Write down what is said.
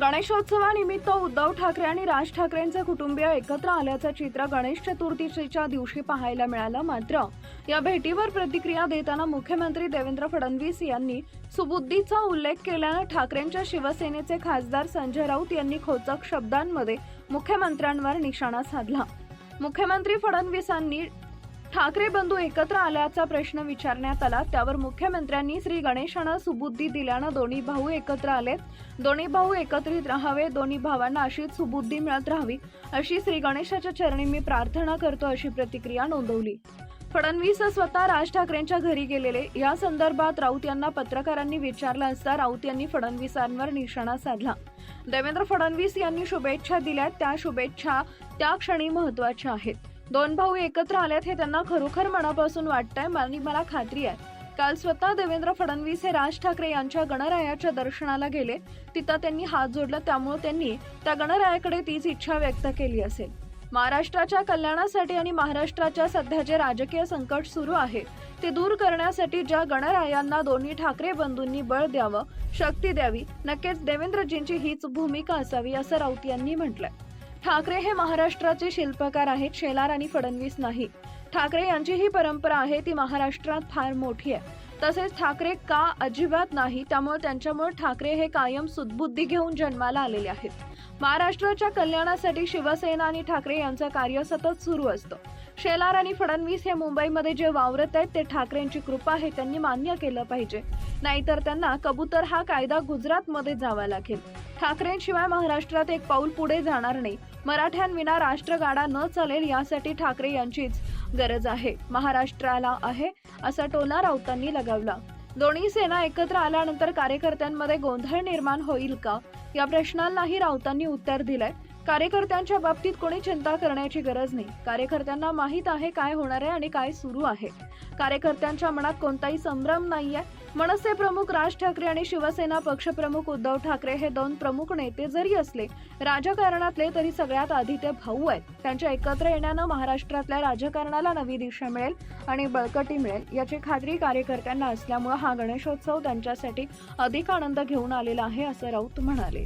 गणेशोत्सवानिमित्त उद्धव ठाकरे आणि राज ठाकरेंचे कुटुंबीय एकत्र आल्याचं चित्र गणेश चतुर्थीच्या दिवशी पाहायला मिळालं मात्र या भेटीवर प्रतिक्रिया देताना मुख्यमंत्री देवेंद्र फडणवीस यांनी सुबुद्धीचा उल्लेख केल्यानं ठाकरेंच्या शिवसेनेचे खासदार संजय राऊत यांनी खोचक शब्दांमध्ये मुख्यमंत्र्यांवर निशाणा साधला. मुख्यमंत्री फडणवीसांनी ठाकरे बंधू एकत्र आल्याचा प्रश्न विचारण्यात आला. त्यावर मुख्यमंत्र्यांनी श्री गणेशानं सुबुद्धी दिल्यानं दोन्ही भाऊ एकत्र आलेत. दोन्ही भाऊ एकत्रित राहावे दोन्ही भावांना अशीच सुबुद्धी मिळत राहावी अशी श्री गणेशाच्या चरणी मी प्रार्थना करतो अशी प्रतिक्रिया नोंदवली. फडणवीस स्वतः राज ठाकरेंच्या घरी गेलेले. या संदर्भात राऊत यांना पत्रकारांनी विचारलं असता राऊत यांनी फडणवीसांवर निशाणा साधला. देवेंद्र फडणवीस यांनी शुभेच्छा दिल्यात त्या शुभेच्छा त्या क्षणी महत्त्वाच्या आहेत. दोन भाऊ एकत्र आलेत हे त्यांना खरोखर मनापासून वाटतंय आणि मला खात्री आहे. काल स्वतः देवेंद्र फडणवीस हे राज ठाकरे यांच्या गणरायाच्या दर्शनाला गेले. तिथं त्यांनी हात जोडला त्यामुळे त्यांनी त्या गणरायाकडे तीच इच्छा व्यक्त केली असेल. महाराष्ट्राच्या कल्याणासाठी आणि महाराष्ट्राच्या सध्या जे राजकीय संकट सुरू आहे ते दूर करण्यासाठी ज्या गणरायांना दोन्ही ठाकरे बंधूंनी बळ द्यावं शक्ती द्यावी नक्कीच देवेंद्रजींची हीच भूमिका असावी असं राऊत यांनी म्हटलंय. ठाकरे हे महाराष्ट्राचे शिल्पकार आहेत शेलार आणि फडणवीस नाही. ठाकरे यांची ही परंपरा आहे ती महाराष्ट्रात फार मोठी आहे. तसेच ठाकरे का अजिबात नाही त्यामुळे त्यांच्यामुळे ठाकरे हे कायम सुदबुद्धी घेऊन जन्माला आलेले आहेत. महाराष्ट्राच्या कल्याणासाठी शिवसेना आणि ठाकरे यांचं कार्य सतत सुरू असतं. शेलार आणि फडणवीस हे मुंबईमध्ये जे वावरत आहेत ते ठाकरेंची कृपा हे त्यांनी मान्य केलं पाहिजे. नाहीतर त्यांना कबूतर हा कायदा गुजरातमध्ये जावा लागेल. ठाकरेंशिवाय महाराष्ट्रात एक पाऊल पुढे जाणार नाही. मराठ्यांविना राष्ट्रगाडा न चालेल यासाठी ठाकरे यांचीच गरज आहे. महाराष्ट्राला आहे असा टोला राऊतांनी लगावला. दोन्ही सेना एकत्र आल्यानंतर कार्यकर्त्यांमध्ये गोंधळ निर्माण होईल का? या प्रश्नांनाही राऊतांनी उत्तर दिलंय. कार्यकर्त्यांच्या बाबतीत कोणी चिंता करण्याची गरज नाही. कार्यकर्त्यांना माहीत आहे काय होणार आहे आणि काय सुरू आहे. कार्यकर्त्यांच्या मनात कोणताही संभ्रम नाहीये. मनसे प्रमुख राज ठाकरे आणि शिवसेना पक्षप्रमुख उद्धव ठाकरे हे दोन प्रमुख नेते जरी असले राजकारणातले तरी सगळ्यात आधी ते भाऊ आहेत. त्यांच्या एकत्र येण्यानं महाराष्ट्रातल्या राजकारणाला नवी दिशा मिळेल आणि बळकटी मिळेल याची खात्री कार्यकर्त्यांना असल्यामुळे हा गणेशोत्सव त्यांच्यासाठी अधिक आनंद घेऊन आलेला आहे असं राऊत म्हणाले.